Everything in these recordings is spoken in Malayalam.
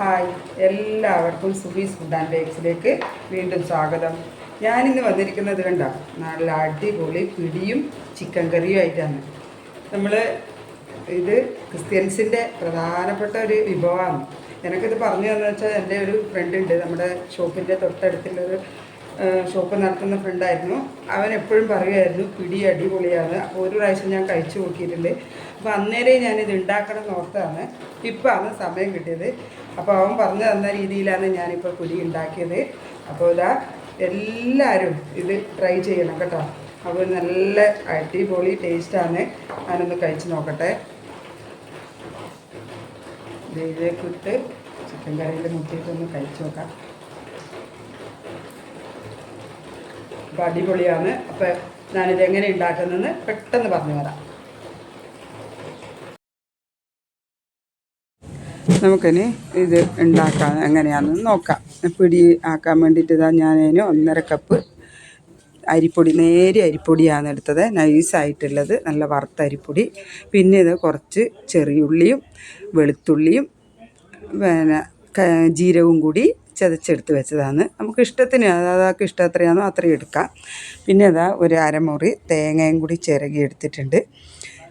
ഹായ് എല്ലാവർക്കും സുബീസ് ഫുഡ് ബേക്സിലേക്ക് വീണ്ടും സ്വാഗതം. ഞാനിന്ന് വന്നിരിക്കുന്നത് കണ്ട? നല്ല അടിപൊളി പിടിയും ചിക്കൻ കറിയും ആയിട്ടാണ്. നമ്മൾ ഇത് ക്രിസ്ത്യൻസിന്റെ പ്രധാനപ്പെട്ട ഒരു വിഭവമാണ്. എനിക്കിത് പറഞ്ഞു തന്നു വെച്ചാൽ എന്റെ ഒരു ഫ്രണ്ട് ഉണ്ട് നമ്മുടെ ഷോപ്പിന്റെ തൊട്ടടുത്തുള്ളൊരു ഷോപ്പ് നടത്തുന്ന ഫ്രണ്ടായിരുന്നു. അവൻ എപ്പോഴും പറയുമായിരുന്നു പിടി അടിപൊളിയാണ്. അപ്പോൾ ഒരു പ്രാവശ്യം ഞാൻ കഴിച്ചു നോക്കിയിട്ടുണ്ട്. അപ്പോൾ അന്നേരം ഞാനിത് ഉണ്ടാക്കണം എന്ന് ഓർത്താണ് ഇപ്പോൾ ആണ് സമയം കിട്ടിയത്. അപ്പോൾ അവൻ പറഞ്ഞു തന്ന രീതിയിലാണ് ഞാനിപ്പോൾ പിടി ഉണ്ടാക്കിയത്. അപ്പോൾ ഇതാ എല്ലാവരും ഇത് ട്രൈ ചെയ്യണം കേട്ടോ. അപ്പോൾ നല്ല അടിപൊളി ടേസ്റ്റാണ് ഞാനൊന്ന് കഴിച്ച് നോക്കട്ടെ. ഇതിലേക്കിട്ട് ചിക്കൻ കറിയിൽ മുട്ടിയിട്ടൊന്ന് കഴിച്ചു നോക്കാം. അപ്പോൾ അടിപൊളിയാണ്. അപ്പോൾ ഞാനിത് എങ്ങനെ ഉണ്ടാക്കുന്നതെന്ന് പെട്ടെന്ന് പറഞ്ഞു തരാം. നമുക്കിനി ഇത് ഉണ്ടാക്കാൻ എങ്ങനെയാണെന്ന് നോക്കാം. പിടി ആക്കാൻ വേണ്ടിയിട്ട് ഇതാ ഞാനതിന് ഒന്നര കപ്പ് അരിപ്പൊടി നേരെ അരിപ്പൊടിയാണ് എടുത്തത്. നൈസായിട്ടുള്ളത് നല്ല വറുത്ത അരിപ്പൊടി. പിന്നെ ഇത് കുറച്ച് ചെറിയുള്ളിയും വെളുത്തുള്ളിയും പിന്നെ ജീരകവും കൂടി ചതച്ചെടുത്ത് വെച്ചതാണ്. നമുക്ക് ഇഷ്ടത്തിന് അതാക്ക് ഇഷ്ടം എത്രയാണോ അത്രയും എടുക്കാം. പിന്നെ അതാ ഒരു അരമുറി തേങ്ങയും കൂടി ചിരകി എടുത്തിട്ടുണ്ട്.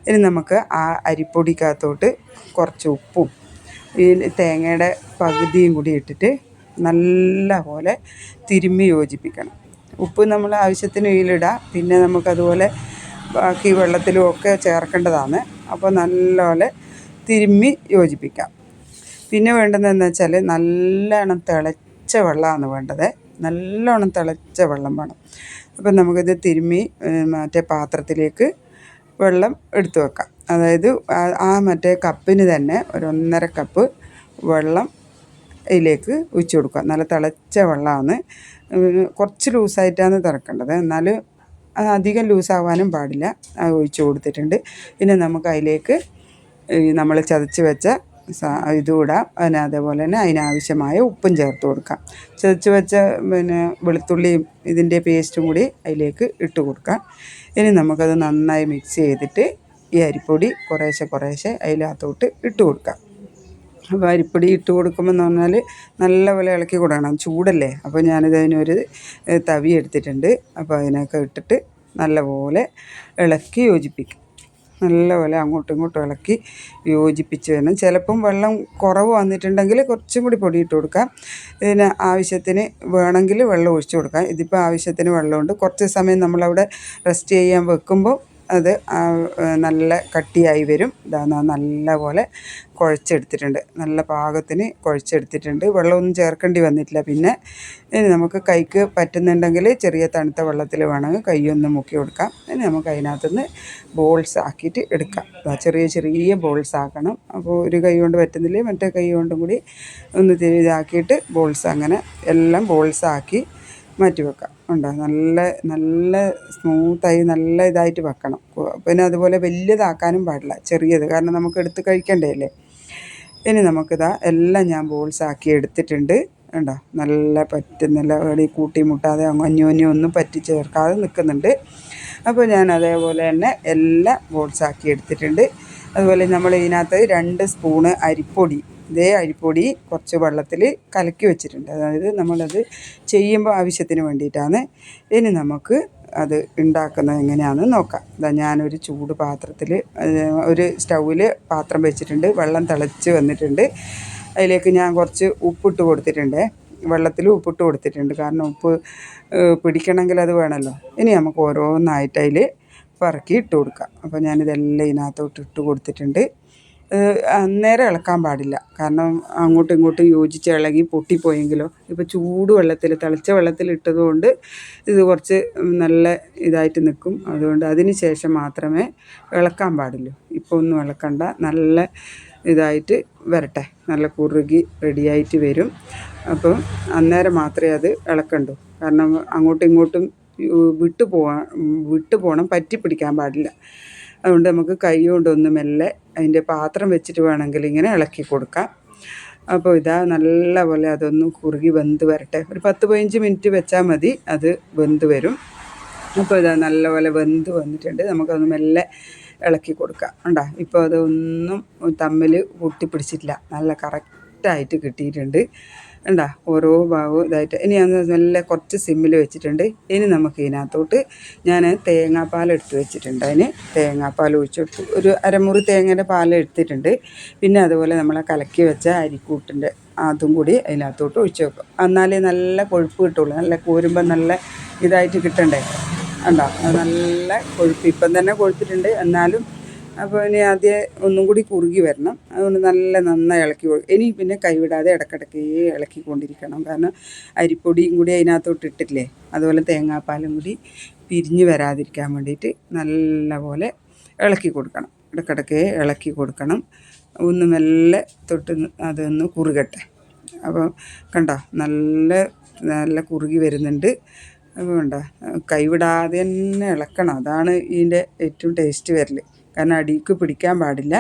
ഇനി നമുക്ക് ആ അരിപ്പൊടിക്കകത്തോട്ട് കുറച്ച് ഉപ്പും ഈ തേങ്ങയുടെ പകുതിയും കൂടി ഇട്ടിട്ട് നല്ല പോലെ തിരുമ്മി യോജിപ്പിക്കണം. ഉപ്പ് നമ്മൾ ആവശ്യത്തിന് ഇതിലിടാം. പിന്നെ നമുക്കതുപോലെ ബാക്കി വെള്ളത്തിലും ഒക്കെ ചേർക്കേണ്ടതാണ്. അപ്പോൾ നല്ലപോലെ തിരുമ്മി യോജിപ്പിക്കാം. പിന്നെ വേണ്ടതെന്ന് വെച്ചാൽ നല്ലോണം തിളച്ച വെള്ളമാണ് വേണ്ടത്. നല്ലോണം തിളച്ച വെള്ളം വേണം. അപ്പം നമുക്കിത് തിരുമ്മി മറ്റേ പാത്രത്തിലേക്ക് വെള്ളം എടുത്തു വെക്കാം. അതായത് ആ- മറ്റേ കപ്പിന് തന്നെ ഒരു ഒന്നര കപ്പ് വെള്ളം ഇതിലേക്ക് ഒഴിച്ചു കൊടുക്കുക. നല്ല തിളച്ച വെള്ളമാണ്. കുറച്ച് ലൂസായിട്ടാണ് തിറക്കേണ്ടത് എന്നാൽ അധികം ലൂസാവാനും പാടില്ല. ഒഴിച്ചു കൊടുത്തിട്ടുണ്ട്. പിന്നെ നമുക്ക് അതിലേക്ക് നമ്മൾ ചതച്ച് വെച്ച സ- പിന്നെ അതേപോലെ തന്നെ അതിനാവശ്യമായ ഉപ്പും ചേർത്ത് കൊടുക്കാം. ചതച്ച് വെച്ച പിന്നെ വെളുത്തുള്ളിയും ഇതിന്റെ പേസ്റ്റും കൂടി അതിലേക്ക് ഇട്ട് കൊടുക്കാം. ഇനി നമുക്കത് നന്നായി മിക്സ് ചെയ്തിട്ട് ഈ അരിപ്പൊടി കുറേശ്ശെ കുറേശ്ശെ അതിനകത്തോട്ട് ഇട്ട് കൊടുക്കാം. അപ്പോൾ അരിപ്പൊടി ഇട്ട് കൊടുക്കുമ്പോൾ എന്ന് പറഞ്ഞാൽ നല്ലപോലെ ഇളക്കി കൊടുക്കണം. ചൂടല്ലേ? അപ്പോൾ ഞാനിത് അതിനൊരു ഏഹ്, തവി എടുത്തിട്ടുണ്ട് അപ്പോൾ അതിനൊക്കെ ഇട്ടിട്ട് നല്ലപോലെ ഇളക്കി യോജിപ്പിക്കും. നല്ലപോലെ അങ്ങോട്ടും ഇങ്ങോട്ടും ഇളക്കി യോജിപ്പിച്ച് വേണം ചിലപ്പം വെള്ളം കുറവ് വന്നിട്ടുണ്ടെങ്കിൽ കുറച്ചും കൂടി പൊടിയിട്ട് കൊടുക്കാം. ഇതിന് ആവശ്യത്തിന് വേണമെങ്കിൽ വെള്ളം ഒഴിച്ച് കൊടുക്കാം. ഇതിപ്പോൾ ആവശ്യത്തിന് വെള്ളമുണ്ട്. കുറച്ച് സമയം നമ്മളവിടെ റെസ്റ്റ് ചെയ്യാൻ വെക്കുമ്പോൾ അത് നല്ല കട്ടിയായി വരും. ഇതാ നല്ല പോലെ കുഴച്ചെടുത്തിട്ടുണ്ട്. നല്ല പാകത്തിന് കുഴച്ചെടുത്തിട്ടുണ്ട്. വെള്ളമൊന്നും ചേർക്കേണ്ടി വന്നിട്ടില്ല. പിന്നെ ഇനി നമുക്ക് കൈക്ക് പറ്റുന്നുണ്ടെങ്കിൽ ചെറിയ തണുത്ത വെള്ളത്തിൽ വേണമെങ്കിൽ കൈയൊന്ന് മുക്കി കൊടുക്കാം. ഇനി നമുക്ക് അതിനകത്തുനിന്ന് ബോൾസ് ആക്കിയിട്ട് എടുക്കാം. ചെറിയ ചെറിയ ബോൾസ് ആക്കണം. അപ്പോൾ ഒരു കൈ കൊണ്ട് പറ്റുന്നില്ലേ? മറ്റേ കൈ കൊണ്ടും കൂടി ഒന്ന് ഇതാക്കിയിട്ട് ബോൾസ് അങ്ങനെ എല്ലാം ബോൾസ് ആക്കി മാറ്റി വെക്കാം. ഉണ്ടോ? നല്ല നല്ല സ്മൂത്തായി നല്ല ഇതായിട്ട് വെക്കണം. പിന്നെ അതുപോലെ വലിയതാക്കാനും പാടില്ല. ചെറിയത്. കാരണം നമുക്ക് എടുത്ത് കഴിക്കണ്ടേ ഇനി നമുക്കിതാ എല്ലാം ഞാൻ ബോൾസ് ആക്കി എടുത്തിട്ടുണ്ട്. ഉണ്ടോ? നല്ല പറ്റുന്നില്ല ഈ കൂട്ടി മുട്ടാതെ അന്യോന്യം ഒന്നും പറ്റി ചേർക്കാതെ നിൽക്കുന്നുണ്ട്. അപ്പോൾ ഞാൻ അതേപോലെ തന്നെ എല്ലാം ബോൾസ് ആക്കി എടുത്തിട്ടുണ്ട്. അതുപോലെ നമ്മൾ ഇതിനകത്ത് രണ്ട് സ്പൂണ് അരിപ്പൊടി ഇതേ അരിപ്പൊടി കുറച്ച് വെള്ളത്തിൽ കലക്കി വെച്ചിട്ടുണ്ട്. അതായത് നമ്മളത് ചെയ്യുമ്പോൾ ആവശ്യത്തിന് വേണ്ടിയിട്ടാണ്. ഇനി നമുക്ക് അത് ഉണ്ടാക്കുന്നത് എങ്ങനെയാണെന്ന് നോക്കാം. ഇതാ ഞാനൊരു ചൂട് പാത്രത്തിൽ ഒരു സ്റ്റൗവിൽ പാത്രം വെച്ചിട്ടുണ്ട്. വെള്ളം തിളച്ച് വന്നിട്ടുണ്ട്. അതിലേക്ക് ഞാൻ കുറച്ച് ഉപ്പിട്ട് കൊടുത്തിട്ടുണ്ട്. വെള്ളത്തിൽ ഉപ്പിട്ട് കൊടുത്തിട്ടുണ്ട്. കാരണം ഉപ്പ് പിടിക്കണമെങ്കിൽ അത് വേണമല്ലോ. ഇനി നമുക്ക് ഓരോന്നായിട്ട് അതിൽ പറക്കി ഇട്ട് കൊടുക്കാം. അപ്പോൾ ഞാനിതെല്ലാം ഇതിനകത്തോട്ട് ഇട്ട് കൊടുത്തിട്ടുണ്ട്. അന്നേരം ഇളക്കാൻ പാടില്ല. കാരണം അങ്ങോട്ടും ഇങ്ങോട്ടും യോജിച്ച് ഇളകി പൊട്ടിപ്പോയെങ്കിലോ ഇപ്പോൾ ചൂട് വെള്ളത്തിൽ തിളച്ച വെള്ളത്തിൽ ഇട്ടതുകൊണ്ട് ഇത് കുറച്ച് നല്ല ഇതായിട്ട് നിൽക്കും അതുകൊണ്ട് അതിന് ശേഷം മാത്രമേ ഇളക്കാൻ പാടുള്ളൂ. ഇപ്പോൾ ഒന്നും ഇളക്കണ്ട. നല്ല ഇതായിട്ട് വരട്ടെ. നല്ല കുറുകി റെഡിയായിട്ട് വരും. അപ്പം അന്നേരം മാത്രമേ അത് ഇളക്കണ്ടൂ. കാരണം അങ്ങോട്ടും ഇങ്ങോട്ടും വിട്ടു പോവാ വിട്ടു പോകണം പറ്റി പിടിക്കാൻ പാടില്ല. അതുകൊണ്ട് നമുക്ക് കൈ കൊണ്ടൊന്ന് മെല്ലെ അതിന്റെ പാത്രം വെച്ചിട്ട് വേണമെങ്കിൽ ഇങ്ങനെ ഇളക്കി കൊടുക്കാം. അപ്പോൾ ഇതാ നല്ലപോലെ അതൊന്ന് കുറുകി വെന്ത് വരട്ടെ. ഒരു പത്ത് പതിനഞ്ച് മിനിറ്റ് വെച്ചാൽ മതി അത് വെന്ത് വരും. അപ്പോൾ ഇതാ നല്ലപോലെ വെന്ത് വന്നിട്ടുണ്ട്. നമുക്കൊന്ന് മെല്ലെ ഇളക്കി കൊടുക്കാം. ഉണ്ടോ ഇപ്പോൾ അതൊന്നും തമ്മിൽ ഒട്ടിപ്പിടിച്ചിട്ടില്ല നല്ല കറക്റ്റ് കറക്റ്റായിട്ട് കിട്ടിയിട്ടുണ്ട്. കണ്ടാ ഓരോ ഭാഗവും ഇതായിട്ട്. ഇനി അത് നല്ല കുറച്ച് സിമ്മിൽ വെച്ചിട്ടുണ്ട്. ഇനി നമുക്ക് ഇതിനകത്തോട്ട് ഞാൻ തേങ്ങാപ്പാൽ എടുത്ത് വെച്ചിട്ടുണ്ട് അതിന്. തേങ്ങാപ്പാൽ ഒഴിച്ചെടുത്തു. ഒരു അരമുറി തേങ്ങയുടെ പാൽ എടുത്തിട്ടുണ്ട്. പിന്നെ അതുപോലെ നമ്മളെ കലക്കി വെച്ച അരിക്കൂട്ടിന്റെ അതും കൂടി അതിനകത്തോട്ട് ഒഴിച്ച് വെക്കും. എന്നാലേ നല്ല കൊഴുപ്പ് കിട്ടുള്ളൂ. നല്ല കോരുമ്പോൾ നല്ല ഇതായിട്ട് കിട്ടണ്ടേ? അത് നല്ല കൊഴുപ്പ്. ഇപ്പം തന്നെ കൊഴുത്തിട്ടുണ്ട്. എന്നാലും അപ്പോൾ ഇനി ആദ്യം ഒന്നും കൂടി കുറുകി വരണം. അതുകൊണ്ട് നല്ല നന്നായി ഇളക്കി ഇനി പിന്നെ കൈവിടാതെ ഇടയ്ക്കിടയ്ക്ക് ഇളക്കിക്കൊണ്ടിരിക്കണം കാരണം അരിപ്പൊടിയും കൂടി അതിനകത്തോട്ട് ഇട്ടില്ലേ അതുപോലെ തേങ്ങാപ്പാലും കൂടി പിരിഞ്ഞ് വരാതിരിക്കാൻ വേണ്ടിയിട്ട് നല്ല പോലെ ഇളക്കി കൊടുക്കണം. ഇടയ്ക്കിടയ്ക്ക് ഇളക്കി കൊടുക്കണം. ഒന്ന് മെല്ലെ തൊട്ട് അതൊന്ന് കുറുകട്ടെ. അപ്പോൾ കണ്ടോ? നല്ല നല്ല കുറുകി വരുന്നുണ്ട്. അപ്പോൾ കണ്ടോ? കൈവിടാതെ തന്നെ ഇളക്കണം. അതാണ് ഇതിന്റെ ഏറ്റവും ടേസ്റ്റ് വരൽ കാരണം അടിക്ക് പിടിക്കാൻ പാടില്ല.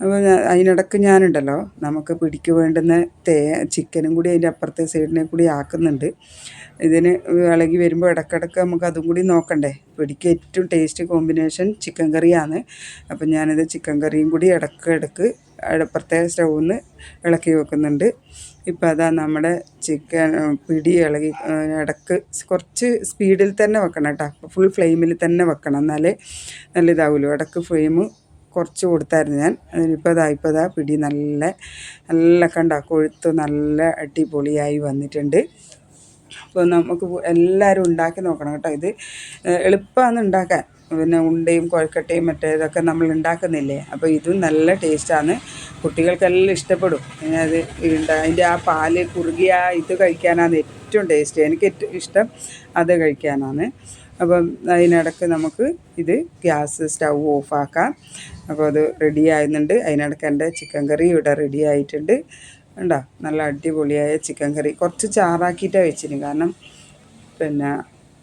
അപ്പോൾ അതിനിടക്ക് ഞാനുണ്ടല്ലോ നമുക്ക് പിടിക്ക് വേണ്ടുന്ന തേ ചിക്കനും കൂടി അതിന്റെ അപ്പുറത്തെ സൈഡിനെ കൂടി ആക്കുന്നുണ്ട്. ഇതിന് ഇളകി വരുമ്പോൾ ഇടയ്ക്കിടയ്ക്ക് നമുക്ക് അതും കൂടി നോക്കണ്ടേ. പിടിക്ക് ഏറ്റവും ടേസ്റ്റ് കോമ്പിനേഷൻ ചിക്കൻ കറിയാണ് അപ്പം ഞാനിത് ചിക്കൻ കറിയും കൂടി ഇടയ്ക്കിടയ്ക്ക് അപ്പുറത്തെ സ്റ്റൗവിൽ ഇളക്കി വെക്കുന്നുണ്ട്. ഇപ്പം അതാ നമ്മുടെ ചിക്കൻ പിടി ഇളകി ഇടയ്ക്ക് കുറച്ച് സ്പീഡിൽ തന്നെ വെക്കണം കേട്ടോ. ഫുൾ ഫ്ലെയിമിൽ തന്നെ വെക്കണം. എന്നാലേ നല്ല ഇതാവുമല്ലോ ഇടയ്ക്ക് ഫ്ലെയിം കുറച്ച് കൊടുത്തായിരുന്നു ഞാൻ. അതിനിപ്പോൾ ഇതാ ഇപ്പോൾ ഇതാ പിടി നല്ല നല്ല കണ്ട കൊഴുത്ത് നല്ല അടിപൊളിയായി വന്നിട്ടുണ്ട്. അപ്പോൾ നമുക്ക് എല്ലാവരും ഉണ്ടാക്കി നോക്കണം കേട്ടോ ഇത്. എളുപ്പമാണ് ഉണ്ടാക്കാൻ. പിന്നെ ഉണ്ടയും കുഴക്കട്ടയും മറ്റേതൊക്കെ നമ്മൾ ഉണ്ടാക്കുന്നില്ലേ? അപ്പോൾ ഇതും നല്ല ടേസ്റ്റാണ് കുട്ടികൾക്കെല്ലാം ഇഷ്ടപ്പെടും. പിന്നെ അത് അതിന്റെ ആ പാൽ കുറുകിയ ഇത് കഴിക്കാനാണ് ഏറ്റവും ടേസ്റ്റ് എനിക്ക് ഏറ്റവും ഇഷ്ടം അത് കഴിക്കാനാണ്. അപ്പം അതിനിടക്ക് നമുക്ക് ഇത് ഗ്യാസ് സ്റ്റൗ ഓഫാക്കാം അപ്പോൾ അത് റെഡി ആകുന്നുണ്ട് അതിനിടക്ക് എന്റെ ചിക്കൻ കറി ഇവിടെ റെഡി ആയിട്ടുണ്ട്. ഉണ്ടോ നല്ല അടിപൊളിയായ ചിക്കൻ കറി കുറച്ച് ചാറാക്കിയിട്ടാണ് വെച്ചിന് കാരണം പിന്നെ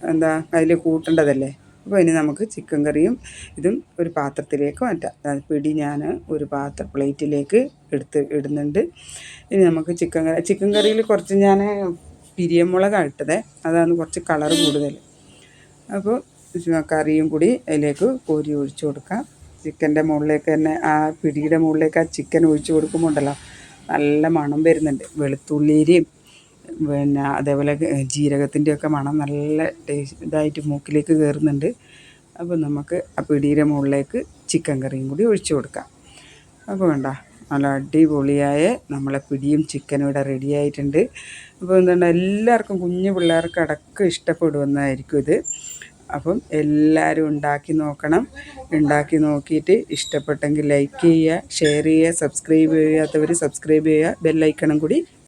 എന്താ അതിൽ കൂട്ടേണ്ടതല്ലേ? അപ്പോൾ ഇനി നമുക്ക് ചിക്കൻ കറിയും ഇതും ഒരു പാത്രത്തിലേക്ക് മാറ്റാം. അതായത് പിടി ഞാൻ ഒരു പാത്ര പ്ലേറ്റിലേക്ക് എടുത്ത് ഇടുന്നുണ്ട്. ഇനി നമുക്ക് ചിക്കൻ കറി ചിക്കൻ കറിയിൽ കുറച്ച് ഞാൻ പിരിയമുളകാണ് ഇട്ടത്. അതാണ് കുറച്ച് കളർ കൂടുതൽ അപ്പോൾ കറിയും കൂടി അതിലേക്ക് കോരി ഒഴിച്ചു കൊടുക്കാം. ചിക്കന്റെ മുകളിലേക്ക് തന്നെ ആ പിടിയുടെ മുകളിലേക്ക് ആ ചിക്കൻ ഒഴിച്ചു കൊടുക്കുമ്പോൾ ഉണ്ടല്ലോ നല്ല മണം വരുന്നുണ്ട്. വെളുത്തുള്ളിയുടെയും പിന്നെ അതേപോലെ ജീരകത്തിന്റെയൊക്കെ മണം നല്ല ടേസ്റ്റ് ഇതായിട്ട് മൂക്കിലേക്ക് കയറുന്നുണ്ട് അപ്പോൾ നമുക്ക് ആ പിടിയുടെ മുകളിലേക്ക് ചിക്കൻ കറിയും കൂടി ഒഴിച്ചു കൊടുക്കാം. അപ്പോൾ വേണ്ട നല്ല അടിപൊളിയായ നമ്മളെ പിടിയും ചിക്കനും ഇവിടെ റെഡി ആയിട്ടുണ്ട്. അപ്പോൾ എന്താണ് എല്ലാവർക്കും കുഞ്ഞു പിള്ളേർക്ക് അടക്കം ഇഷ്ടപ്പെടുമെന്നായിരിക്കും ഇത്. അപ്പം എല്ലാവരും ഉണ്ടാക്കി നോക്കണം. ഉണ്ടാക്കി നോക്കിയിട്ട് ഇഷ്ടപ്പെട്ടെങ്കിൽ ലൈക്ക് ചെയ്യുക ഷെയർ ചെയ്യുക സബ്സ്ക്രൈബ് ചെയ്യാത്തവർ സബ്സ്ക്രൈബ് ചെയ്യുക ബെല്ലൈക്കണം കൂടി